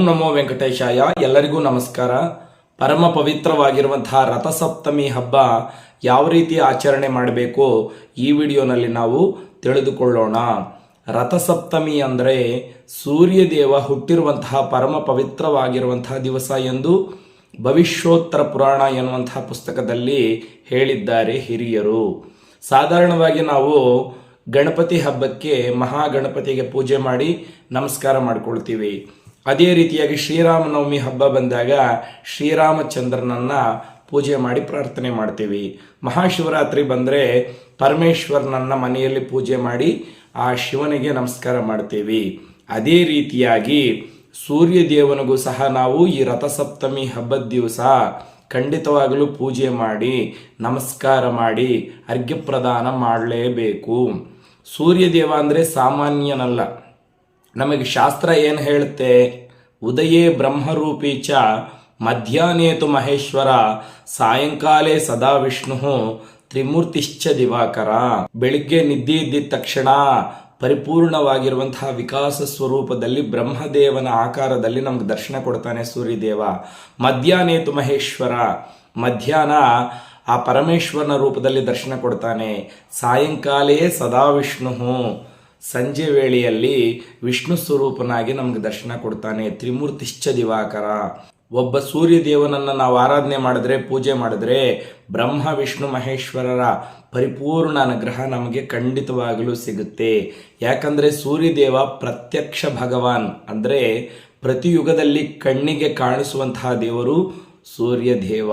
ಓಂ ನಮೋ ವೆಂಕಟೇಶಾಯ. ಎಲ್ಲರಿಗೂ ನಮಸ್ಕಾರ. ಪರಮ ಪವಿತ್ರವಾಗಿರುವಂತಹ ರಥಸಪ್ತಮಿ ಹಬ್ಬ ಯಾವ ರೀತಿ ಆಚರಣೆ ಮಾಡಬೇಕು ಈ ವಿಡಿಯೋನಲ್ಲಿ ನಾವು ತಿಳಿದುಕೊಳ್ಳೋಣ. ರಥಸಪ್ತಮಿ ಅಂದರೆ ಸೂರ್ಯದೇವ ಹುಟ್ಟಿರುವಂತಹ ಪರಮ ಪವಿತ್ರವಾಗಿರುವಂತಹ ದಿವಸ ಎಂದು ಭವಿಷ್ಯೋತ್ತರ ಪುರಾಣ ಎನ್ನುವಂತಹ ಪುಸ್ತಕದಲ್ಲಿ ಹೇಳಿದ್ದಾರೆ ಹಿರಿಯರು. ಸಾಧಾರಣವಾಗಿ ನಾವು ಗಣಪತಿ ಹಬ್ಬಕ್ಕೆ ಮಹಾಗಣಪತಿಗೆ ಪೂಜೆ ಮಾಡಿ ನಮಸ್ಕಾರ ಮಾಡ್ಕೊಳ್ತೀವಿ. ಅದೇ ರೀತಿಯಾಗಿ ಶ್ರೀರಾಮನವಮಿ ಹಬ್ಬ ಬಂದಾಗ ಶ್ರೀರಾಮಚಂದ್ರನನ್ನ ಪೂಜೆ ಮಾಡಿ ಪ್ರಾರ್ಥನೆ ಮಾಡ್ತೀವಿ. ಮಹಾಶಿವರಾತ್ರಿ ಬಂದರೆ ಪರಮೇಶ್ವರನನ್ನ ಮನೆಯಲ್ಲಿ ಪೂಜೆ ಮಾಡಿ ಆ ಶಿವನಿಗೆ ನಮಸ್ಕಾರ ಮಾಡ್ತೀವಿ. ಅದೇ ರೀತಿಯಾಗಿ ಸೂರ್ಯ ದೇವನಿಗೂ ಸಹ ನಾವು ಈ ರಥಸಪ್ತಮಿ ಹಬ್ಬದ ದಿವಸ ಖಂಡಿತವಾಗಲೂ ಪೂಜೆ ಮಾಡಿ, ನಮಸ್ಕಾರ ಮಾಡಿ ಅರ್ಘ್ಯ ಪ್ರದಾನ ಮಾಡಲೇಬೇಕು. ಸೂರ್ಯದೇವ ಅಂದರೆ ಸಾಮಾನ್ಯನಲ್ಲ. ನಮಗೆ ಶಾಸ್ತ್ರ ಏನು ಹೇಳುತ್ತೆ? ಉದಯೇ ಬ್ರಹ್ಮರೂಪಿ ಚ ಮಧ್ಯಾಹ್ನೇತು ಮಹೇಶ್ವರ, ಸಾಯಂಕಾಲೇ ಸದಾ ವಿಷ್ಣು ತ್ರಿಮೂರ್ತಿಶ್ಚ ದಿವಾಕರ. ಬೆಳಿಗ್ಗೆ ನಿದ್ದೆ ಇದ್ದಿದ್ದ ತಕ್ಷಣ ಪರಿಪೂರ್ಣವಾಗಿರುವಂತಹ ವಿಕಾಸ ಸ್ವರೂಪದಲ್ಲಿ ಬ್ರಹ್ಮದೇವನ ಆಕಾರದಲ್ಲಿ ನಮ್ಗೆ ದರ್ಶನ ಕೊಡ್ತಾನೆ ಸೂರ್ಯದೇವ. ಮಧ್ಯಾಹ್ನೇತು ಮಹೇಶ್ವರ, ಮಧ್ಯಾಹ್ನ ಆ ಪರಮೇಶ್ವರನ ರೂಪದಲ್ಲಿ ದರ್ಶನ ಕೊಡ್ತಾನೆ. ಸಾಯಂಕಾಲೇ ಸದಾ ವಿಷ್ಣು ಸಂಜೆ ವೇಳೆಯಲ್ಲಿ ವಿಷ್ಣು ಸ್ವರೂಪನಾಗಿ ನಮ್ಗೆ ದರ್ಶನ ಕೊಡ್ತಾನೆ ತ್ರಿಮೂರ್ತಿಶ್ಚ ದಿವಾಕರ. ಒಬ್ಬ ಸೂರ್ಯ ದೇವನನ್ನ ನಾವು ಆರಾಧನೆ ಮಾಡಿದ್ರೆ, ಪೂಜೆ ಮಾಡಿದ್ರೆ ಬ್ರಹ್ಮ, ವಿಷ್ಣು, ಮಹೇಶ್ವರರ ಪರಿಪೂರ್ಣ ಅನುಗ್ರಹ ನಮಗೆ ಖಂಡಿತವಾಗಲೂ ಸಿಗುತ್ತೆ. ಯಾಕಂದ್ರೆ ಸೂರ್ಯದೇವ ಪ್ರತ್ಯಕ್ಷ ಭಗವಾನ್. ಅಂದ್ರೆ ಪ್ರತಿ ಯುಗದಲ್ಲಿ ಕಣ್ಣಿಗೆ ಕಾಣಿಸುವಂತಹ ದೇವರು ಸೂರ್ಯ ದೇವ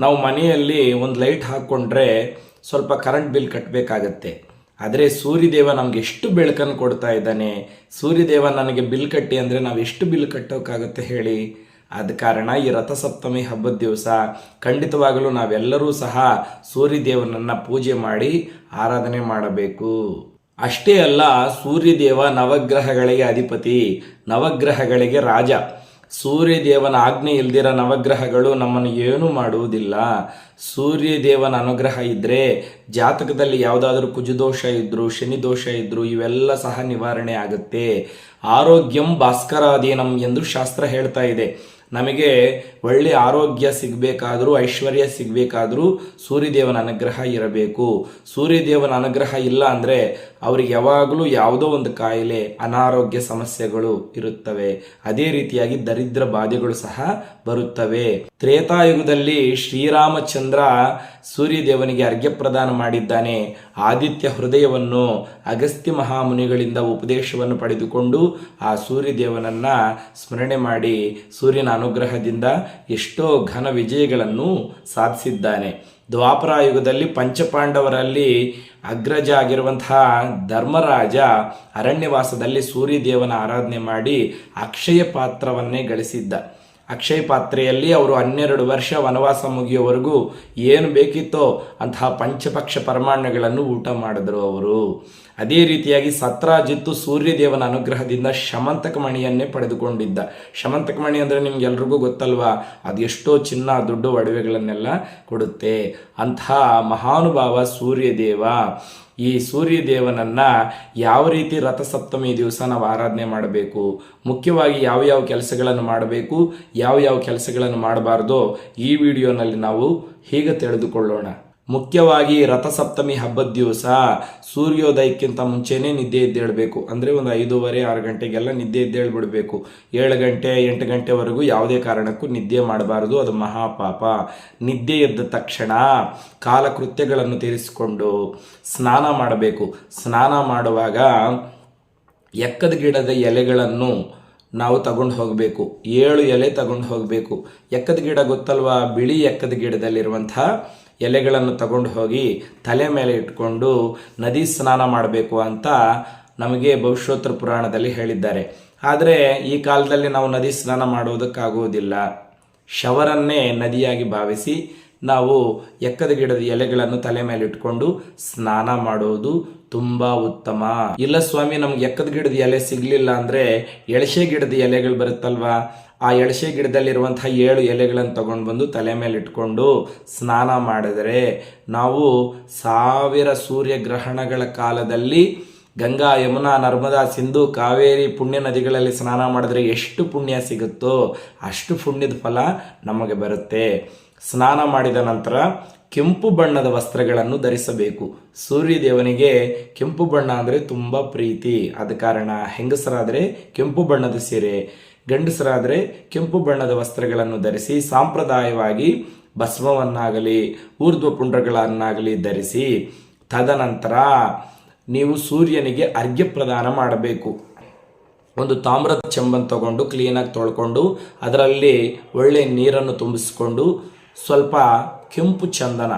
ನಾವು ಮನೆಯಲ್ಲಿ ಒಂದು ಲೈಟ್ ಹಾಕ್ಕೊಂಡ್ರೆ ಸ್ವಲ್ಪ ಕರೆಂಟ್ ಬಿಲ್ ಕಟ್ಟಬೇಕಾಗತ್ತೆ ಆದರೆ ಸೂರ್ಯದೇವ ನಮ್ಗೆ ಎಷ್ಟು ಬೆಳಕನ್ನು ಕೊಡ್ತಾ ಇದ್ದಾನೆ? ಸೂರ್ಯದೇವ ನನಗೆ ಬಿಲ್ ಕಟ್ಟಿ ಅಂದರೆ ನಾವು ಎಷ್ಟು ಬಿಲ್ ಕಟ್ಟೋಕ್ಕಾಗುತ್ತೆ ಹೇಳಿ? ಆದ ಕಾರಣ ಈ ರಥಸಪ್ತಮಿ ಹಬ್ಬದ ದಿವಸ ಖಂಡಿತವಾಗಲೂ ನಾವೆಲ್ಲರೂ ಸಹ ಸೂರ್ಯದೇವನನ್ನು ಪೂಜೆ ಮಾಡಿ ಆರಾಧನೆ ಮಾಡಬೇಕು. ಅಷ್ಟೇ ಅಲ್ಲ, ಸೂರ್ಯದೇವ ನವಗ್ರಹಗಳಿಗೆ ಅಧಿಪತಿ, ನವಗ್ರಹಗಳಿಗೆ ರಾಜ. ಸೂರ್ಯದೇವನ ಆಜ್ಞೆ ಇಲ್ದಿರ ನವಗ್ರಹಗಳು ನಮ್ಮನ್ನು ಏನೂ ಮಾಡುವುದಿಲ್ಲ. ಸೂರ್ಯದೇವನ ಅನುಗ್ರಹ ಇದ್ದರೆ ಜಾತಕದಲ್ಲಿ ಯಾವುದಾದ್ರೂ ಕುಜದೋಷ ಇದ್ದರೂ ಶನಿ ದೋಷ ಇದ್ದರೂ ಇವೆಲ್ಲ ಸಹ ನಿವಾರಣೆ ಆಗುತ್ತೆ. ಆರೋಗ್ಯಂ ಭಾಸ್ಕರಾಧೀನಂ ಎಂದು ಶಾಸ್ತ್ರ ಹೇಳ್ತಾ ಇದೆ. ನಮಗೆ ಒಳ್ಳೆ ಆರೋಗ್ಯ ಸಿಗಬೇಕಾದರೂ, ಐಶ್ವರ್ಯ ಸಿಗಬೇಕಾದರೂ ಸೂರ್ಯದೇವನ ಅನುಗ್ರಹ ಇರಬೇಕು. ಸೂರ್ಯದೇವನ ಅನುಗ್ರಹ ಇಲ್ಲ ಅಂದರೆ ಅವ್ರಿಗೆ ಯಾವಾಗಲೂ ಯಾವುದೋ ಒಂದು ಕಾಯಿಲೆ, ಅನಾರೋಗ್ಯ ಸಮಸ್ಯೆಗಳು ಇರುತ್ತವೆ. ಅದೇ ರೀತಿಯಾಗಿ ದರಿದ್ರ ಬಾಧೆಗಳು ಸಹ ಬರುತ್ತವೆ. ತ್ರೇತಾಯುಗದಲ್ಲಿ ಶ್ರೀರಾಮಚಂದ್ರ ಸೂರ್ಯದೇವನಿಗೆ ಅರ್ಘ್ಯ ಪ್ರದಾನ ಮಾಡಿದ್ದಾನೆ. ಆದಿತ್ಯ ಹೃದಯವನ್ನು ಅಗಸ್ತ್ಯ ಮಹಾಮುನಿಗಳಿಂದ ಉಪದೇಶವನ್ನು ಪಡೆದುಕೊಂಡು ಆ ಸೂರ್ಯದೇವನನ್ನ ಸ್ಮರಣೆ ಮಾಡಿ ಸೂರ್ಯನ ಅನುಗ್ರಹದಿಂದ ಎಷ್ಟೋ ಘನ ವಿಜಯಗಳನ್ನು ಸಾಧಿಸಿದ್ದಾನೆ. ದ್ವಾಪರಾಯುಗದಲ್ಲಿ ಪಂಚಪಾಂಡವರಲ್ಲಿ ಅಗ್ರಜ ಆಗಿರುವಂತಹ ಧರ್ಮರಾಜ ಅರಣ್ಯವಾಸದಲ್ಲಿ ಸೂರ್ಯದೇವನ ಆರಾಧನೆ ಮಾಡಿ ಅಕ್ಷಯ ಪಾತ್ರವನ್ನೇ ಗಳಿಸಿದ್ದ. ಅಕ್ಷಯ ಪಾತ್ರೆಯಲ್ಲಿ ಅವರು ಹನ್ನೆರಡು ವರ್ಷ ವನವಾಸ ಮುಗಿಯುವವರೆಗೂ ಏನು ಬೇಕಿತ್ತೋ ಅಂತಹ ಪಂಚಪಕ್ಷ ಪರಮಾಣ್ಣಗಳನ್ನು ಊಟ ಮಾಡಿದ್ರು ಅವರು. ಅದೇ ರೀತಿಯಾಗಿ ಸತ್ರಾಜಿತ್ತು ಸೂರ್ಯದೇವನ ಅನುಗ್ರಹದಿಂದ ಶಮಂತಕಮಣಿಯನ್ನೇ ಪಡೆದುಕೊಂಡಿದ್ದ. ಶಮಂತಕಮಣಿ ಅಂದರೆ ನಿಮ್ಗೆಲ್ರಿಗೂ ಗೊತ್ತಲ್ವಾ? ಅದು ಎಷ್ಟೋ ಚಿನ್ನ, ದುಡ್ಡು, ಒಡವೆಗಳನ್ನೆಲ್ಲ ಕೊಡುತ್ತೆ. ಅಂತಹ ಮಹಾನುಭಾವ ಸೂರ್ಯದೇವ ಈ ಸೂರ್ಯದೇವನನ್ನ ಯಾವ ರೀತಿ ರಥಸಪ್ತಮಿ ದಿವಸ ನಾವು ಆರಾಧನೆ ಮಾಡಬೇಕು, ಮುಖ್ಯವಾಗಿ ಯಾವ ಯಾವ ಕೆಲಸಗಳನ್ನು ಮಾಡಬೇಕು, ಯಾವ ಯಾವ ಕೆಲಸಗಳನ್ನು ಮಾಡಬಾರ್ದೋ ಈ ವಿಡಿಯೋನಲ್ಲಿ ನಾವು ಹೀಗೆ ತಿಳಿದುಕೊಳ್ಳೋಣ. ಮುಖ್ಯವಾಗಿ ರಥಸಪ್ತಮಿ ಹಬ್ಬದ ದಿವಸ ಸೂರ್ಯೋದಯಕ್ಕಿಂತ ಮುಂಚೆನೇ ನಿದ್ದೆ ಎದ್ದೇಳಬೇಕು ಅಂದರೆ ಒಂದು ಐದೂವರೆ, ಆರು ಗಂಟೆಗೆಲ್ಲ ನಿದ್ದೆ ಎದ್ದೇಳ್ಬಿಡಬೇಕು ಏಳು ಗಂಟೆ, ಎಂಟು ಗಂಟೆವರೆಗೂ ಯಾವುದೇ ಕಾರಣಕ್ಕೂ ನಿದ್ದೆ ಮಾಡಬಾರದು. ಅದು ಮಹಾಪಾಪ. ನಿದ್ದೆ ಎದ್ದ ತಕ್ಷಣ ಕಾಲಕೃತ್ಯಗಳನ್ನು ತೀರಿಸಿಕೊಂಡು ಸ್ನಾನ ಮಾಡಬೇಕು. ಸ್ನಾನ ಮಾಡುವಾಗ ಎಕ್ಕದ ಗಿಡದ ಎಲೆಗಳನ್ನು ನಾವು ತಗೊಂಡು ಹೋಗಬೇಕು. ಏಳು ಎಲೆ ತಗೊಂಡು ಹೋಗಬೇಕು. ಎಕ್ಕದ ಗಿಡ ಗೊತ್ತಲ್ವಾ? ಬಿಳಿ ಎಕ್ಕದ ಗಿಡದಲ್ಲಿರುವಂಥ ಎಲೆಗಳನ್ನು ತಗೊಂಡು ಹೋಗಿ ತಲೆ ಮೇಲೆ ಇಟ್ಕೊಂಡು ನದಿ ಸ್ನಾನ ಮಾಡಬೇಕು ಅಂತ ನಮಗೆ ಭವಿಷ್ಯೋತ್ತರ ಪುರಾಣದಲ್ಲಿ ಹೇಳಿದ್ದಾರೆ. ಆದರೆ ಈ ಕಾಲದಲ್ಲಿ ನಾವು ನದಿ ಸ್ನಾನ ಮಾಡುವುದಕ್ಕಾಗುವುದಿಲ್ಲ. ಶವರನ್ನೇ ನದಿಯಾಗಿ ಭಾವಿಸಿ ನಾವು ಎಕ್ಕದ ಗಿಡದ ಎಲೆಗಳನ್ನು ತಲೆ ಮೇಲೆ ಇಟ್ಕೊಂಡು ಸ್ನಾನ ಮಾಡುವುದು ತುಂಬ ಉತ್ತಮ. ಇಲ್ಲ ಸ್ವಾಮಿ, ನಮ್ಗೆ ಎಕ್ಕದ ಗಿಡದ ಎಲೆ ಸಿಗಲಿಲ್ಲ ಅಂದ್ರೆ ಎಳಸೆ ಗಿಡದ ಎಲೆಗಳು ಬರುತ್ತಲ್ವಾ? ಆ ಎಳಸೆ ಗಿಡದಲ್ಲಿರುವಂಥ ಏಳು ಎಲೆಗಳನ್ನು ತಗೊಂಡು ಬಂದು ತಲೆ ಮೇಲೆ ಇಟ್ಕೊಂಡು ಸ್ನಾನ ಮಾಡಿದರೆ ನಾವು ಸಾವಿರ ಸೂರ್ಯಗ್ರಹಣಗಳ ಕಾಲದಲ್ಲಿ ಗಂಗಾ, ಯಮುನಾ, ನರ್ಮದಾ, ಸಿಂಧು, ಕಾವೇರಿ ಪುಣ್ಯ ನದಿಗಳಲ್ಲಿ ಸ್ನಾನ ಮಾಡಿದ್ರೆ ಎಷ್ಟು ಪುಣ್ಯ ಸಿಗುತ್ತೋ ಅಷ್ಟು ಪುಣ್ಯದ ಫಲ ನಮಗೆ ಬರುತ್ತೆ. ಸ್ನಾನ ಮಾಡಿದ ನಂತರ ಕೆಂಪು ಬಣ್ಣದ ವಸ್ತ್ರಗಳನ್ನು ಧರಿಸಬೇಕು. ಸೂರ್ಯದೇವನಿಗೆ ಕೆಂಪು ಬಣ್ಣ ಅಂದರೆ ತುಂಬ ಪ್ರೀತಿ. ಆದ ಕಾರಣ ಹೆಂಗಸರಾದರೆ ಕೆಂಪು ಬಣ್ಣದ ಸೀರೆ ಗಂಡಸರಾದರೆ ಕೆಂಪು ಬಣ್ಣದ ವಸ್ತ್ರಗಳನ್ನು ಧರಿಸಿ ಸಾಂಪ್ರದಾಯವಾಗಿ ಭಸ್ಮವನ್ನಾಗಲಿ, ಊರ್ಧ್ವ ಪುಂಡ್ರಗಳನ್ನಾಗಲಿ ಧರಿಸಿ, ತದನಂತರ ನೀವು ಸೂರ್ಯನಿಗೆ ಅರ್ಘ್ಯ ಪ್ರದಾನ ಮಾಡಬೇಕು. ಒಂದು ತಾಮ್ರದ ಚೆಂಬನ್ ತಗೊಂಡು ಕ್ಲೀನಾಗಿ ತೊಳ್ಕೊಂಡು, ಅದರಲ್ಲಿ ಒಳ್ಳೆಯ ನೀರನ್ನು ತುಂಬಿಸಿಕೊಂಡು ಸ್ವಲ್ಪ ಕೆಂಪು ಚಂದನ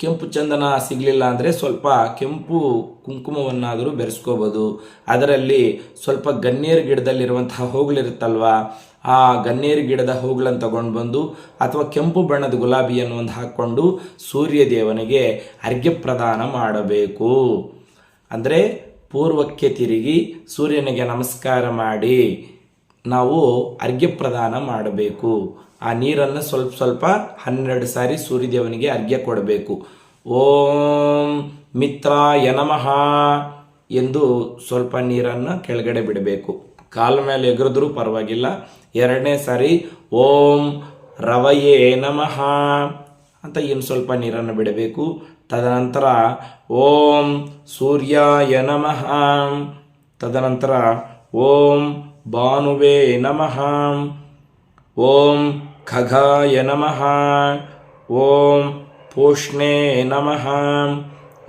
ಕೆಂಪು ಚಂದನ ಸಿಗಲಿಲ್ಲ ಅಂದರೆ ಸ್ವಲ್ಪ ಕೆಂಪು ಕುಂಕುಮವನ್ನಾದರೂ ಬೆರೆಸ್ಕೋಬೋದು. ಅದರಲ್ಲಿ ಸ್ವಲ್ಪ ಗನ್ನೇರು ಗಿಡದಲ್ಲಿರುವಂತಹ ಹೋಗ್ಲಿರುತ್ತಲ್ವಾ? ಆ ಗನ್ನೇರು ಗಿಡದ ಹೂಗಳನ್ನು ತಗೊಂಡು ಬಂದು ಅಥವಾ ಕೆಂಪು ಬಣ್ಣದ ಗುಲಾಬಿಯನ್ನು ಒಂದು ಹಾಕ್ಕೊಂಡು ಸೂರ್ಯ ದೇವನಿಗೆ ಅರ್ಘ್ಯ ಪ್ರದಾನ ಮಾಡಬೇಕು. ಅಂದರೆ ಪೂರ್ವಕ್ಕೆ ತಿರುಗಿ ಸೂರ್ಯನಿಗೆ ನಮಸ್ಕಾರ ಮಾಡಿ. ನಾವು ಅರ್ಘ್ಯ ಪ್ರದಾನ ಮಾಡಬೇಕು. ಆ ನೀರನ್ನು ಸ್ವಲ್ಪ ಸ್ವಲ್ಪ ಹನ್ನೆರಡು ಸಾರಿ ಸೂರ್ಯದೇವನಿಗೆ ಅರ್ಘ್ಯ ಕೊಡಬೇಕು. ಓಂ ಮಿತ್ರಾಯ ನಮಃ ಎಂದು ಸ್ವಲ್ಪ ನೀರನ್ನು ಕೆಳಗಡೆ ಬಿಡಬೇಕು. ಕಾಲ ಮೇಲೆ ಎಗರಿದ್ರೂ ಪರವಾಗಿಲ್ಲ. ಎರಡನೇ ಸಾರಿ ಓಂ ರವಯೇ ನಮಃ ಅಂತ ಇನ್ನು ಸ್ವಲ್ಪ ನೀರನ್ನು ಬಿಡಬೇಕು. ತದನಂತರ ಓಂ ಸೂರ್ಯಾಯ ನಮಃ. ತದನಂತರ ಓಂ भानुवे नमः। ॐ खगाय नमः। ॐ पूष्णे नमः।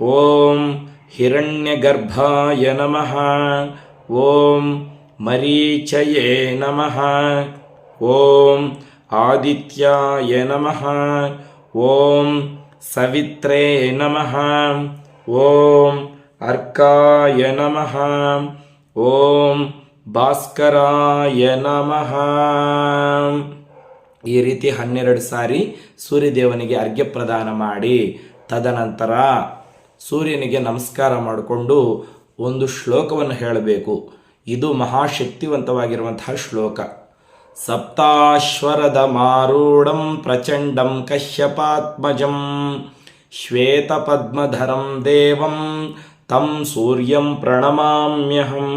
ॐ हिरण्यगर्भाय नमः। ॐ मरीचये नमः। ॐ आदित्याय नमः। ॐ सवित्रे नमः। ॐ अर्काय नमः। ॐ ಭಾಸ್ಕರಾಯ ನಮಃ. ಈ ರೀತಿ ಹನ್ನೆರಡು ಸಾರಿ ಸೂರ್ಯದೇವನಿಗೆ ಅರ್ಘ್ಯ ಪ್ರದಾನ ಮಾಡಿ, ತದನಂತರ ಸೂರ್ಯನಿಗೆ ನಮಸ್ಕಾರ ಮಾಡಿಕೊಂಡು ಒಂದು ಶ್ಲೋಕವನ್ನು ಹೇಳಬೇಕು. ಇದು ಮಹಾಶಕ್ತಿವಂತವಾಗಿರುವಂತಹ ಶ್ಲೋಕ. ಸಪ್ತಾಶ್ವರದ ಮಾರೂಢಂ ಪ್ರಚಂಡಂ ಕಶ್ಯಪಾತ್ಮಜಂ ಶ್ವೇತಪದ್ಮಧರಂ ದೇವಂ ತಂ ಸೂರ್ಯಂ ಪ್ರಣಮಾಮ್ಯಹಂ.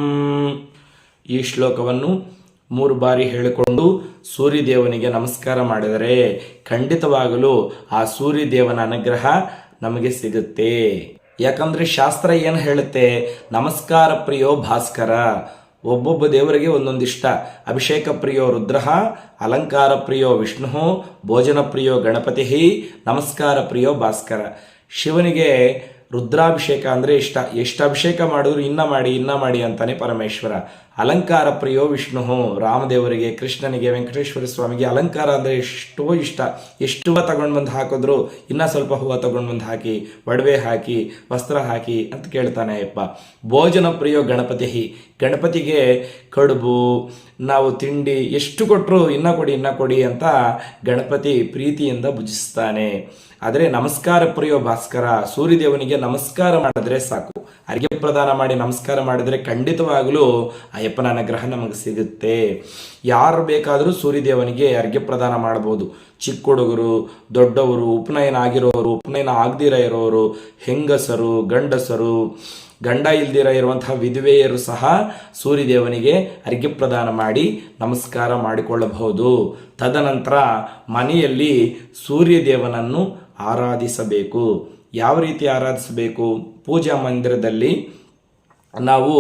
ಈ ಶ್ಲೋಕವನ್ನು ಮೂರು ಬಾರಿ ಹೇಳಿಕೊಂಡು ಸೂರ್ಯದೇವನಿಗೆ ನಮಸ್ಕಾರ ಮಾಡಿದರೆ ಖಂಡಿತವಾಗಲೂ ಆ ಸೂರ್ಯದೇವನ ಅನುಗ್ರಹ ನಮಗೆ ಸಿಗುತ್ತೆ. ಯಾಕಂದ್ರೆ ಶಾಸ್ತ್ರ ಏನು ಹೇಳುತ್ತೆ? ನಮಸ್ಕಾರ ಪ್ರಿಯೋ ಭಾಸ್ಕರ. ಒಬ್ಬೊಬ್ಬ ದೇವರಿಗೆ ಒಂದೊಂದಿಷ್ಟ. ಅಭಿಷೇಕ ಪ್ರಿಯೋ ರುದ್ರ, ಅಲಂಕಾರ ಪ್ರಿಯೋ ವಿಷ್ಣು, ಭೋಜನ ಪ್ರಿಯೋ ಗಣಪತಿ, ನಮಸ್ಕಾರ ಪ್ರಿಯೋ ಭಾಸ್ಕರ. ಶಿವನಿಗೆ ರುದ್ರಾಭಿಷೇಕ ಅಂದರೆ ಇಷ್ಟ. ಎಷ್ಟು ಅಭಿಷೇಕ ಮಾಡಿದ್ರು ಇನ್ನ ಮಾಡಿ ಇನ್ನ ಮಾಡಿ ಅಂತಾನೆ ಪರಮೇಶ್ವರ. ಅಲಂಕಾರ ಪ್ರಿಯೋ ವಿಷ್ಣು, ರಾಮದೇವರಿಗೆ, ಕೃಷ್ಣನಿಗೆ, ವೆಂಕಟೇಶ್ವರ ಸ್ವಾಮಿಗೆ ಅಲಂಕಾರ ಅಂದರೆ ಎಷ್ಟೋ ಇಷ್ಟ. ಎಷ್ಟು ಹೂವು ತಗೊಂಡು ಬಂದು ಹಾಕಿದ್ರು, ಇನ್ನ ಸ್ವಲ್ಪ ಹೂವು ತಗೊಂಡು ಬಂದು ಹಾಕಿ, ಒಡವೆ ಹಾಕಿ, ವಸ್ತ್ರ ಹಾಕಿ ಅಂತ ಕೇಳ್ತಾನೆ ಅಯ್ಯಪ್ಪ. ಭೋಜನ ಪ್ರಿಯೋ ಗಣಪತಿ, ಗಣಪತಿಗೆ ಕಡುಬು, ನಾವು ತಿಂಡಿ ಎಷ್ಟು ಕೊಟ್ಟರು ಇನ್ನ ಕೊಡಿ ಇನ್ನ ಕೊಡಿ ಅಂತ ಗಣಪತಿ ಪ್ರೀತಿಯಿಂದ ಭುಜಿಸ್ತಾನೆ. ಆದರೆ ನಮಸ್ಕಾರ ಪ್ರಿಯೋ ಭಾಸ್ಕರ, ಸೂರ್ಯದೇವನಿಗೆ ನಮಸ್ಕಾರ ಮಾಡಿದ್ರೆ ಸಾಕು. ಅರ್ಘ್ಯ ಪ್ರದಾನ ಮಾಡಿ ನಮಸ್ಕಾರ ಮಾಡಿದರೆ ಖಂಡಿತವಾಗಲೂ ಅಯ್ಯಪ್ಪನ ಅನುಗ್ರಹ ನಮಗೆ ಸಿಗುತ್ತೆ. ಯಾರು ಬೇಕಾದರೂ ಸೂರ್ಯದೇವನಿಗೆ ಅರ್ಘ್ಯ ಪ್ರದಾನ ಮಾಡ್ಬೋದು. ಚಿಕ್ಕ ಹುಡುಗರು, ದೊಡ್ಡವರು, ಉಪನಯನ ಆಗಿರೋರು, ಉಪನಯನ ಆಗದಿರ ಇರೋರು, ಹೆಂಗಸರು, ಗಂಡಸರು, ಗಂಡ ಇಲ್ದಿರ ಇರುವಂತಹ ವಿಧವೆಯರು ಸಹ ಸೂರ್ಯದೇವನಿಗೆ ಅರ್ಘ್ಯ ಪ್ರದಾನ ಮಾಡಿ ನಮಸ್ಕಾರ ಮಾಡಿಕೊಳ್ಳಬಹುದು. ತದನಂತರ ಮನೆಯಲ್ಲಿ ಸೂರ್ಯದೇವನನ್ನು ಆರಾಧಿಸಬೇಕು. ಯಾವ ರೀತಿ ಆರಾಧಿಸಬೇಕು? ಪೂಜಾ ಮಂದಿರದಲ್ಲಿ ನಾವು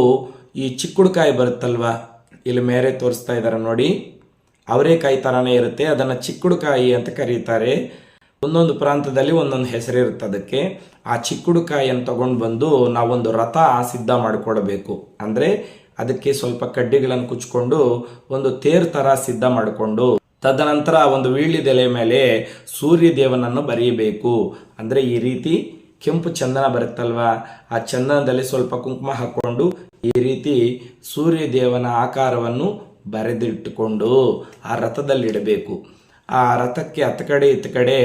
ಈ ಚಿಕ್ಕುಡುಕಾಯಿ ಬರುತ್ತಲ್ವಾ? ಇಲ್ಲಿ ಮೇರೆ ತೋರಿಸ್ತಾ ಇದ್ದಾರೆ ನೋಡಿ. ಅವರೇಕಾಯಿ ಥರನೇ ಇರುತ್ತೆ. ಅದನ್ನು ಚಿಕ್ಕುಡುಕಾಯಿ ಅಂತ ಕರೀತಾರೆ. ಒಂದೊಂದು ಪ್ರಾಂತದಲ್ಲಿ ಒಂದೊಂದು ಹೆಸರಿರುತ್ತೆ ಅದಕ್ಕೆ. ಆ ಚಿಕ್ಕುಡುಕಾಯಿಯನ್ನು ತಗೊಂಡು ಬಂದು ನಾವೊಂದು ರಥ ಸಿದ್ಧ ಮಾಡಿಕೊಡ್ಬೇಕು. ಅಂದರೆ ಅದಕ್ಕೆ ಸ್ವಲ್ಪ ಕಡ್ಡಿಗಳನ್ನು ಕುಚ್ಕೊಂಡು ಒಂದು ತೇರ್ ಥರ ಸಿದ್ಧ ಮಾಡಿಕೊಂಡು, ತದನಂತರ ಒಂದು ವೀಳ್ಯದೆಲೆ ಮೇಲೆ ಸೂರ್ಯ ದೇವನನ್ನು ಬರೆಯಬೇಕು ಅಂದರೆ ಈ ರೀತಿ ಕೆಂಪು ಚಂದನ ಬರುತ್ತಲ್ವಾ? ಆ ಚಂದನದಲ್ಲಿ ಸ್ವಲ್ಪ ಕುಂಕುಮ ಹಾಕ್ಕೊಂಡು ಈ ರೀತಿ ಸೂರ್ಯದೇವನ ಆಕಾರವನ್ನು ಬರೆದಿಟ್ಟುಕೊಂಡು ಆ ರಥದಲ್ಲಿಡಬೇಕು. ಆ ರಥಕ್ಕೆ ಹತ್ತ ಕಡೆ ಇತ್ತ ಕಡೆ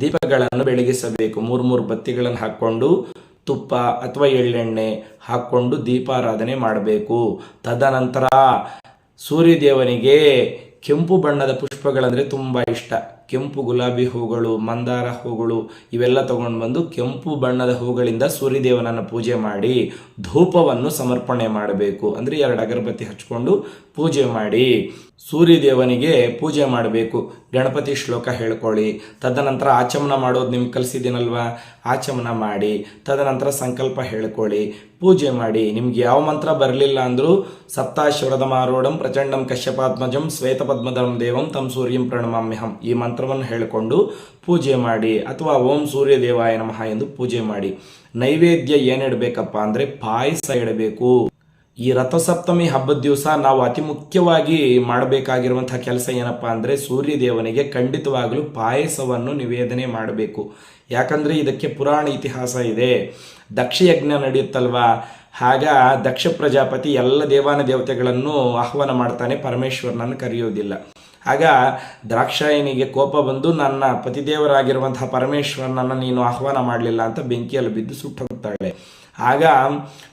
ದೀಪಗಳನ್ನು ಬೆಳಗಿಸಬೇಕು. ಮೂರು ಮೂರು ಬತ್ತಿಗಳನ್ನು ಹಾಕ್ಕೊಂಡು ತುಪ್ಪ ಅಥವಾ ಎಳ್ಳೆಣ್ಣೆ ಹಾಕ್ಕೊಂಡು ದೀಪಾರಾಧನೆ ಮಾಡಬೇಕು. ತದನಂತರ ಸೂರ್ಯದೇವನಿಗೆ ಕೆಂಪು ಬಣ್ಣದ ಪುಷ್ಪಗಳಂದರೆ ತುಂಬ ಇಷ್ಟ. ಕೆಂಪು ಗುಲಾಬಿ ಹೂಗಳು, ಮಂದಾರ ಹೂಗಳು, ಇವೆಲ್ಲ ತಗೊಂಡು ಬಂದು ಕೆಂಪು ಬಣ್ಣದ ಹೂಗಳಿಂದ ಸೂರ್ಯದೇವನನ್ನು ಪೂಜೆ ಮಾಡಿ ಧೂಪವನ್ನು ಸಮರ್ಪಣೆ ಮಾಡಬೇಕು. ಅಂದರೆ ಎರಡು ಅಗರಬತ್ತಿ ಹಚ್ಕೊಂಡು ಪೂಜೆ ಮಾಡಿ ಸೂರ್ಯದೇವನಿಗೆ ಪೂಜೆ ಮಾಡಬೇಕು. ಗಣಪತಿ ಶ್ಲೋಕ ಹೇಳ್ಕೊಳ್ಳಿ. ತದನಂತರ ಆಚಮನ ಮಾಡೋದು ನಿಮ್ಗೆ ಕಲಿಸಿದ್ದೀನಲ್ವಾ? ಆಚಮನ ಮಾಡಿ, ತದನಂತರ ಸಂಕಲ್ಪ ಹೇಳ್ಕೊಳ್ಳಿ. ಪೂಜೆ ಮಾಡಿ, ನಿಮ್ಗೆ ಯಾವ ಮಂತ್ರ ಬರಲಿಲ್ಲ ಅಂದರೂ ಸಪ್ತಾಶ್ವರದ ಮಾರೋಡಂ ಪ್ರಚಂಡಂ ಕಶ್ಯಪಾತ್ಮಜಂ ಶ್ವೇತಪದ್ಮಧರಂ ದೇವಂ ತಂ ಸೂರ್ಯಂ ಪ್ರಣಮಾಮ್ಯಹಂ. ಈ ಮಂತ್ರವನ್ನು ಹೇಳಿಕೊಂಡು ಪೂಜೆ ಮಾಡಿ ಅಥವಾ ಓಂ ಸೂರ್ಯ ದೇವಾಯ ನಮಃ ಎಂದು ಪೂಜೆ ಮಾಡಿ. ನೈವೇದ್ಯ ಏನಿಡಬೇಕಪ್ಪ ಅಂದರೆ ಪಾಯಸ ಇಡಬೇಕು. ಈ ರಥಸಪ್ತಮಿ ಹಬ್ಬದ ದಿವಸ ನಾವು ಅತಿ ಮುಖ್ಯವಾಗಿ ಮಾಡಬೇಕಾಗಿರುವಂತಹ ಕೆಲಸ ಏನಪ್ಪ ಅಂದರೆ ಸೂರ್ಯ ದೇವನಿಗೆ ಖಂಡಿತವಾಗಲೂ ಪಾಯಸವನ್ನು ನಿವೇದನೆ ಮಾಡಬೇಕು. ಯಾಕಂದರೆ ಇದಕ್ಕೆ ಪುರಾಣ ಇತಿಹಾಸ ಇದೆ. ದಕ್ಷಯಜ್ಞ ನಡೆಯುತ್ತಲ್ವಾ? ಆಗ ದಕ್ಷ ಪ್ರಜಾಪತಿ ಎಲ್ಲ ದೇವಾನ ದೇವತೆಗಳನ್ನು ಆಹ್ವಾನ ಮಾಡ್ತಾನೆ, ಪರಮೇಶ್ವರನನ್ನು ಕರೆಯೋದಿಲ್ಲ. ಆಗ ದ್ರಾಕ್ಷಾಯಣಿಗೆ ಕೋಪ ಬಂದು ನನ್ನ ಪತಿದೇವರಾಗಿರುವಂತಹ ಪರಮೇಶ್ವರನನ್ನು ನೀನು ಆಹ್ವಾನ ಮಾಡಲಿಲ್ಲ ಅಂತ ಬೆಂಕಿಯಲ್ಲಿ ಬಿದ್ದು ಸುಟ್ಟು ಹೋಗ್ತಾಳೆ ಆಗ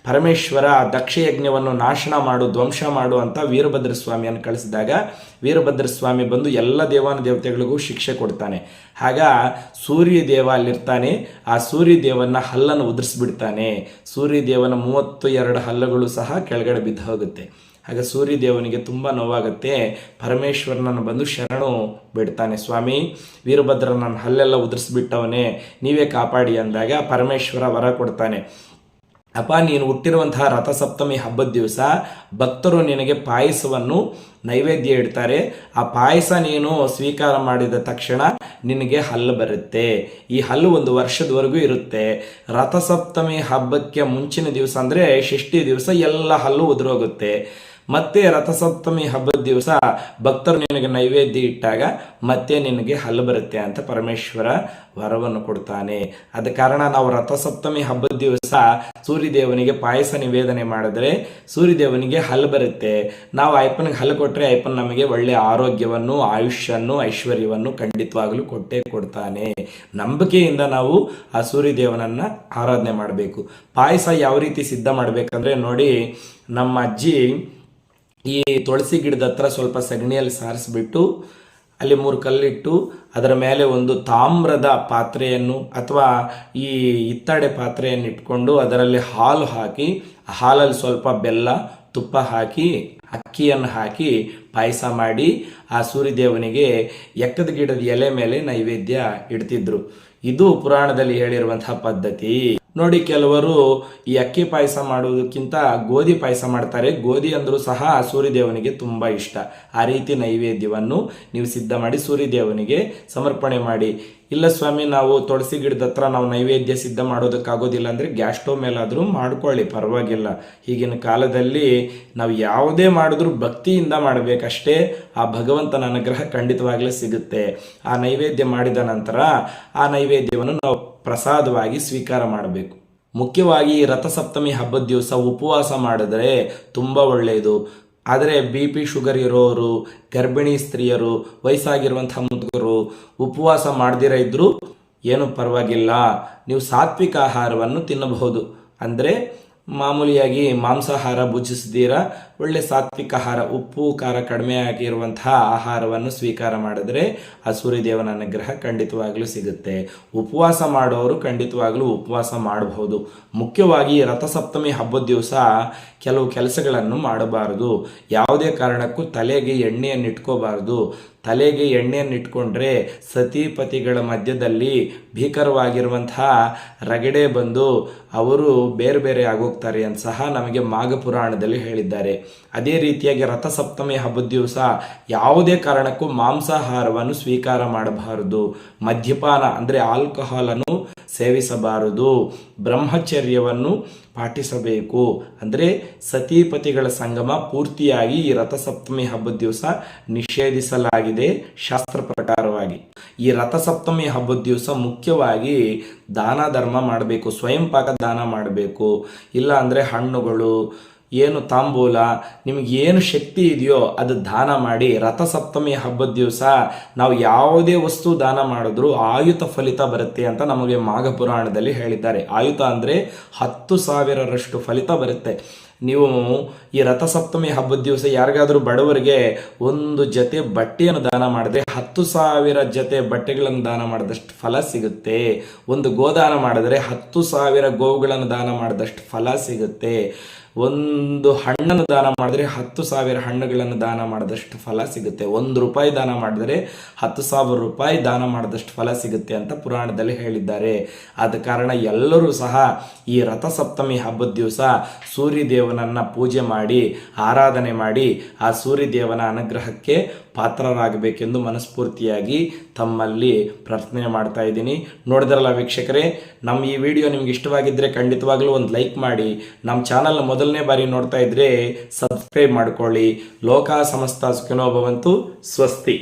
ಪರಮೇಶ್ವರ ದಕ್ಷಯಜ್ಞವನ್ನು ನಾಶನ ಮಾಡು, ಧ್ವಂಸ ಮಾಡು ಅಂತ ವೀರಭದ್ರ ಸ್ವಾಮಿಯನ್ನು ಕಳಿಸಿದಾಗ ವೀರಭದ್ರ ಸ್ವಾಮಿ ಬಂದು ಎಲ್ಲ ದೇವಾನ ದೇವತೆಗಳಿಗೂ ಶಿಕ್ಷೆ ಕೊಡ್ತಾನೆ. ಆಗ ಸೂರ್ಯ ದೇವ ಅಲ್ಲಿರ್ತಾನೆ. ಆ ಸೂರ್ಯ ದೇವನ ಹಲ್ಲನ್ನು ಉದುರಿಸ್ಬಿಡ್ತಾನೆ. ಸೂರ್ಯ ದೇವನ ಮೂವತ್ತು ಎರಡು ಹಲ್ಲುಗಳು ಸಹ ಕೆಳಗಡೆ ಬಿದ್ದು ಹೋಗುತ್ತೆ. ಆಗ ಸೂರ್ಯ ದೇವನಿಗೆ ತುಂಬ ನೋವಾಗುತ್ತೆ. ಪರಮೇಶ್ವರನನ್ನು ಬಂದು ಶರಣು ಬಿಡ್ತಾನೆ, ಸ್ವಾಮಿ. ವೀರಭದ್ರ ನನ್ನ ಹಲ್ಲೆಲ್ಲ ಉದುರಿಸ್ಬಿಟ್ಟವನೇ, ನೀವೇ ಕಾಪಾಡಿ ಅಂದಾಗ ಪರಮೇಶ್ವರ ವರ ಕೊಡ್ತಾನೆ. ಅಪ್ಪ, ನೀನು ಹುಟ್ಟಿರುವಂತಹ ರಥಸಪ್ತಮಿ ಹಬ್ಬದ ದಿವಸ ಭಕ್ತರು ನಿನಗೆ ಪಾಯಸವನ್ನು ನೈವೇದ್ಯ ಇಡ್ತಾರೆ. ಆ ಪಾಯಸ ನೀನು ಸ್ವೀಕಾರ ಮಾಡಿದ ತಕ್ಷಣ ನಿನಗೆ ಹಲ್ಲು ಬರುತ್ತೆ. ಈ ಹಲ್ಲು ಒಂದು ವರ್ಷದವರೆಗೂ ಇರುತ್ತೆ. ರಥಸಪ್ತಮಿ ಹಬ್ಬಕ್ಕೆ ಮುಂಚಿನ ದಿವಸ ಅಂದರೆ ಷಷ್ಠಿ ದಿವಸ ಎಲ್ಲ ಹಲ್ಲು ಉದುರೋಗುತ್ತೆ. ಮತ್ತೆ ರಥಸಪ್ತಮಿ ಹಬ್ಬದ ದಿವಸ ಭಕ್ತರು ನಿನಗೆ ನೈವೇದ್ಯ ಇಟ್ಟಾಗ ಮತ್ತೆ ನಿನಗೆ ಹಲ್ಲು ಬರುತ್ತೆ ಅಂತ ಪರಮೇಶ್ವರ ವರವನ್ನು ಕೊಡ್ತಾನೆ. ಅದ ಕಾರಣ ನಾವು ರಥಸಪ್ತಮಿ ಹಬ್ಬದ ದಿವಸ ಸೂರ್ಯದೇವನಿಗೆ ಪಾಯಸ ನಿವೇದನೆ ಮಾಡಿದ್ರೆ ಸೂರ್ಯದೇವನಿಗೆ ಹಲ್ಲು ಬರುತ್ತೆ. ನಾವು ಅಯ್ಯಪ್ಪನಿಗೆ ಹಲ್ಲು ಕೊಟ್ಟರೆ ಅಯ್ಯಪ್ಪನ ನಮಗೆ ಒಳ್ಳೆಯ ಆರೋಗ್ಯವನ್ನು ಆಯುಷ್ಯನ್ನು ಐಶ್ವರ್ಯವನ್ನು ಖಂಡಿತವಾಗಲೂ ಕೊಟ್ಟೇ ಕೊಡ್ತಾನೆ. ನಂಬಿಕೆಯಿಂದ ನಾವು ಆ ಸೂರ್ಯದೇವನನ್ನು ಆರಾಧನೆ ಮಾಡಬೇಕು. ಪಾಯಸ ಯಾವ ರೀತಿ ಸಿದ್ಧ ಮಾಡಬೇಕಂದ್ರೆ ನೋಡಿ, ನಮ್ಮ ಅಜ್ಜಿ ಈ ತುಳಸಿ ಗಿಡದ ಹತ್ರ ಸ್ವಲ್ಪ ಸಗಣಿಯಲ್ಲಿ ಸಾರಿಸ್ಬಿಟ್ಟು ಅಲ್ಲಿ ಮೂರು ಕಲ್ಲಿಟ್ಟು ಅದರ ಮೇಲೆ ಒಂದು ತಾಮ್ರದ ಪಾತ್ರೆಯನ್ನು ಅಥವಾ ಈ ಇತ್ತಡೆ ಪಾತ್ರೆಯನ್ನು ಇಟ್ಕೊಂಡು ಅದರಲ್ಲಿ ಹಾಲು ಹಾಕಿ ಹಾಲಲ್ಲಿ ಸ್ವಲ್ಪ ಬೆಲ್ಲ, ತುಪ್ಪ ಹಾಕಿ, ಅಕ್ಕಿಯನ್ನು ಹಾಕಿ ಪಾಯಸ ಮಾಡಿ ಆ ಸೂರ್ಯದೇವನಿಗೆ ಎಕ್ಕದ ಗಿಡದ ಎಲೆ ಮೇಲೆ ನೈವೇದ್ಯ ಇಡ್ತಿದ್ರು. ಇದು ಪುರಾಣದಲ್ಲಿ ಹೇಳಿರುವಂತಹ ಪದ್ಧತಿ. ನೋಡಿ ಕೆಲವರು ಈ ಅಕ್ಕಿ ಪಾಯಸ ಮಾಡುವುದಕ್ಕಿಂತ ಗೋಧಿ ಪಾಯಸ ಮಾಡ್ತಾರೆ. ಗೋಧಿ ಅಂದರೂ ಸಹ ಸೂರ್ಯದೇವನಿಗೆ ತುಂಬ ಇಷ್ಟ. ಆ ರೀತಿ ನೈವೇದ್ಯವನ್ನು ನೀವು ಸಿದ್ಧ ಮಾಡಿ ಸೂರ್ಯದೇವನಿಗೆ ಸಮರ್ಪಣೆ ಮಾಡಿ. ಇಲ್ಲ ಸ್ವಾಮಿ, ನಾವು ತುಳಸಿ ಗಿಡದ ಹತ್ರ ನಾವು ನೈವೇದ್ಯ ಸಿದ್ಧ ಮಾಡೋದಕ್ಕಾಗೋದಿಲ್ಲ ಅಂದರೆ ಗ್ಯಾಸ್ ಸ್ಟೋವ್ ಮೇಲಾದರೂ ಮಾಡ್ಕೊಳ್ಳಿ, ಪರವಾಗಿಲ್ಲ. ಈಗಿನ ಕಾಲದಲ್ಲಿ ನಾವು ಯಾವುದೇ ಮಾಡಿದ್ರೂ ಭಕ್ತಿಯಿಂದ ಮಾಡಬೇಕಷ್ಟೇ, ಆ ಭಗವಂತನ ಅನುಗ್ರಹ ಖಂಡಿತವಾಗಲೇ ಸಿಗುತ್ತೆ. ಆ ನೈವೇದ್ಯ ಮಾಡಿದ ನಂತರ ಆ ನೈವೇದ್ಯವನ್ನು ನಾವು ಪ್ರಸಾದವಾಗಿ ಸ್ವೀಕಾರ ಮಾಡಬೇಕು. ಮುಖ್ಯವಾಗಿ ರಥಸಪ್ತಮಿ ಹಬ್ಬದ ದಿವಸ ಉಪವಾಸ ಮಾಡಿದರೆ ತುಂಬ ಒಳ್ಳೆಯದು. ಆದರೆ ಬಿ ಪಿ ಶುಗರ್ ಇರೋರು, ಗರ್ಭಿಣಿ ಸ್ತ್ರೀಯರು ವಯಸ್ಸಾಗಿರುವಂಥ ಮುದುಕರು ಉಪವಾಸ ಮಾಡದಿರ ಇದ್ದರೂ ಏನು ಪರವಾಗಿಲ್ಲ. ನೀವು ಸಾತ್ವಿಕ ಆಹಾರವನ್ನು ತಿನ್ನಬಹುದು. ಅಂದರೆ ಮಾಮೂಲಿಯಾಗಿ ಮಾಂಸಾಹಾರ ಭುಜಿಸದಿರ ಒಳ್ಳೆ ಸಾತ್ವಿಕ ಆಹಾರ, ಉಪ್ಪು, ಖಾರ ಕಡಿಮೆ ಆಗಿರುವಂತಹ ಆಹಾರವನ್ನು ಸ್ವೀಕಾರ ಮಾಡಿದರೆ ಆ ಸೂರ್ಯದೇವನ ಅನುಗ್ರಹ ಖಂಡಿತವಾಗಲೂ ಸಿಗುತ್ತೆ. ಉಪವಾಸ ಮಾಡೋರು ಖಂಡಿತವಾಗಲೂ ಉಪವಾಸ ಮಾಡಬಹುದು. ಮುಖ್ಯವಾಗಿ ರಥಸಪ್ತಮಿ ಹಬ್ಬದ ದಿವಸ ಕೆಲವು ಕೆಲಸಗಳನ್ನು ಮಾಡಬಾರದು. ಯಾವುದೇ ಕಾರಣಕ್ಕೂ ತಲೆಗೆ ಎಣ್ಣೆಯನ್ನು ಇಟ್ಕೋಬಾರದು. ತಲೆಗೆ ಎಣ್ಣೆಯನ್ನು ಇಟ್ಕೊಂಡ್ರೆ ಸತಿಪತಿಗಳ ಮಧ್ಯದಲ್ಲಿ ಭೀಕರವಾಗಿರುವಂತಹ ರಗಡೆ ಬಂದು ಅವರು ಬೇರೆ ಬೇರೆ ಆಗೋಗ್ತಾರೆ ಅಂತ ಸಹ ನಮಗೆ ಮಾಘ ಪುರಾಣದಲ್ಲಿ ಹೇಳಿದ್ದಾರೆ. ಅದೇ ರೀತಿಯಾಗಿ ರಥಸಪ್ತಮಿ ಹಬ್ಬದ ದಿವಸ ಯಾವುದೇ ಕಾರಣಕ್ಕೂ ಮಾಂಸಾಹಾರವನ್ನು ಸ್ವೀಕಾರ ಮಾಡಬಾರದು. ಮದ್ಯಪಾನ ಅಂದರೆ ಆಲ್ಕೋಹಾಲನ್ನು ಸೇವಿಸಬಾರದು. ಬ್ರಹ್ಮಚರ್ಯವನ್ನು ಪಾಟಿಸಬೇಕು. ಅಂದರೆ ಸತಿಪತಿಗಳ ಸಂಗಮ ಪೂರ್ತಿಯಾಗಿ ಈ ರಥಸಪ್ತಮಿ ಹಬ್ಬದ ದಿವಸ ನಿಷೇಧಿಸಲಾಗಿದೆ ಶಾಸ್ತ್ರ ಪ್ರಕಾರವಾಗಿ. ಈ ರಥಸಪ್ತಮಿ ಹಬ್ಬದ ದಿವಸ ಮುಖ್ಯವಾಗಿ ದಾನ ಧರ್ಮ ಮಾಡಬೇಕು. ಸ್ವಯಂಪಾಕ ದಾನ ಮಾಡಬೇಕು. ಇಲ್ಲ ಅಂದರೆ ಹಣ್ಣುಗಳು ಏನು ತಾಂಬೂಲ, ನಿಮಗೆ ಏನು ಶಕ್ತಿ ಇದೆಯೋ ಅದು ದಾನ ಮಾಡಿ ರಥಸಪ್ತಮಿ ಹಬ್ಬದ ದಿವಸ ನಾವು ಯಾವುದೇ ವಸ್ತು ದಾನ ಮಾಡಿದ್ರೂ ಆಯುತ ಫಲಿತ ಬರುತ್ತೆ ಅಂತ ನಮಗೆ ಮಾಘ ಪುರಾಣದಲ್ಲಿ ಹೇಳಿದ್ದಾರೆ. ಆಯುತ ಅಂದರೆ ಹತ್ತು ಸಾವಿರರಷ್ಟು ಫಲಿತ ಬರುತ್ತೆ. ನೀವು ಈ ರಥಸಪ್ತಮಿ ಹಬ್ಬದ ದಿವಸ ಯಾರಿಗಾದರೂ ಬಡವರಿಗೆ ಒಂದು ಜೊತೆ ಬಟ್ಟೆಯನ್ನು ದಾನ ಮಾಡಿದ್ರೆ ಹತ್ತು ಸಾವಿರ ಜೊತೆ ಬಟ್ಟೆಗಳನ್ನು ದಾನ ಮಾಡಿದಷ್ಟು ಫಲ ಸಿಗುತ್ತೆ. ಒಂದು ಗೋದಾನ ಮಾಡಿದ್ರೆ ಹತ್ತು ಸಾವಿರ ಗೋವುಗಳನ್ನು ದಾನ ಮಾಡಿದಷ್ಟು ಫಲ ಸಿಗುತ್ತೆ. ಒಂದು ಹಣ್ಣನ್ನು ದಾನ ಮಾಡಿದ್ರೆ ಹತ್ತು ಸಾವಿರ ಹಣ್ಣುಗಳನ್ನು ದಾನ ಮಾಡಿದಷ್ಟು ಫಲ ಸಿಗುತ್ತೆ. ಒಂದು ರೂಪಾಯಿ ದಾನ ಮಾಡಿದರೆ ಹತ್ತು ಸಾವಿರ ರೂಪಾಯಿ ದಾನ ಮಾಡಿದಷ್ಟು ಫಲ ಸಿಗುತ್ತೆ ಅಂತ ಪುರಾಣದಲ್ಲಿ ಹೇಳಿದ್ದಾರೆ. ಆದ ಕಾರಣ ಎಲ್ಲರೂ ಸಹ ಈ ರಥಸಪ್ತಮಿ ಹಬ್ಬದ ದಿವಸ ಸೂರ್ಯದೇವನನ್ನು ಪೂಜೆ ಮಾಡಿ, ಆರಾಧನೆ ಮಾಡಿ, ಆ ಸೂರ್ಯದೇವನ ಅನುಗ್ರಹಕ್ಕೆ ಪಾತ್ರರಾಗಬೇಕೆಂದು ಮನಸ್ಫೂರ್ತಿಯಾಗಿ ತಮ್ಮಲ್ಲಿ ಪ್ರಾರ್ಥನೆ ಮಾಡ್ತಾ ಇದ್ದೀನಿ. ನೋಡಿದ್ರಲ್ಲ ವೀಕ್ಷಕರೇ, ನಮ್ಮ ಈ ವಿಡಿಯೋ ನಿಮ್ಗೆ ಇಷ್ಟವಾಗಿದ್ದರೆ ಖಂಡಿತವಾಗ್ಲೂ ಒಂದು ಲೈಕ್ ಮಾಡಿ, ನಮ್ಮ ಚಾನಲ್ನ ಮೊದಲನೇ ಬಾರಿ ನೋಡ್ತಾ ಇದ್ರೆ ಸಬ್ಸ್ಕ್ರೈಬ್ ಮಾಡ್ಕೊಳ್ಳಿ. ಲೋಕ ಸಮಸ್ತ ಸುಖಿನೋ ಭವಂತು, ಸ್ವಸ್ತಿ.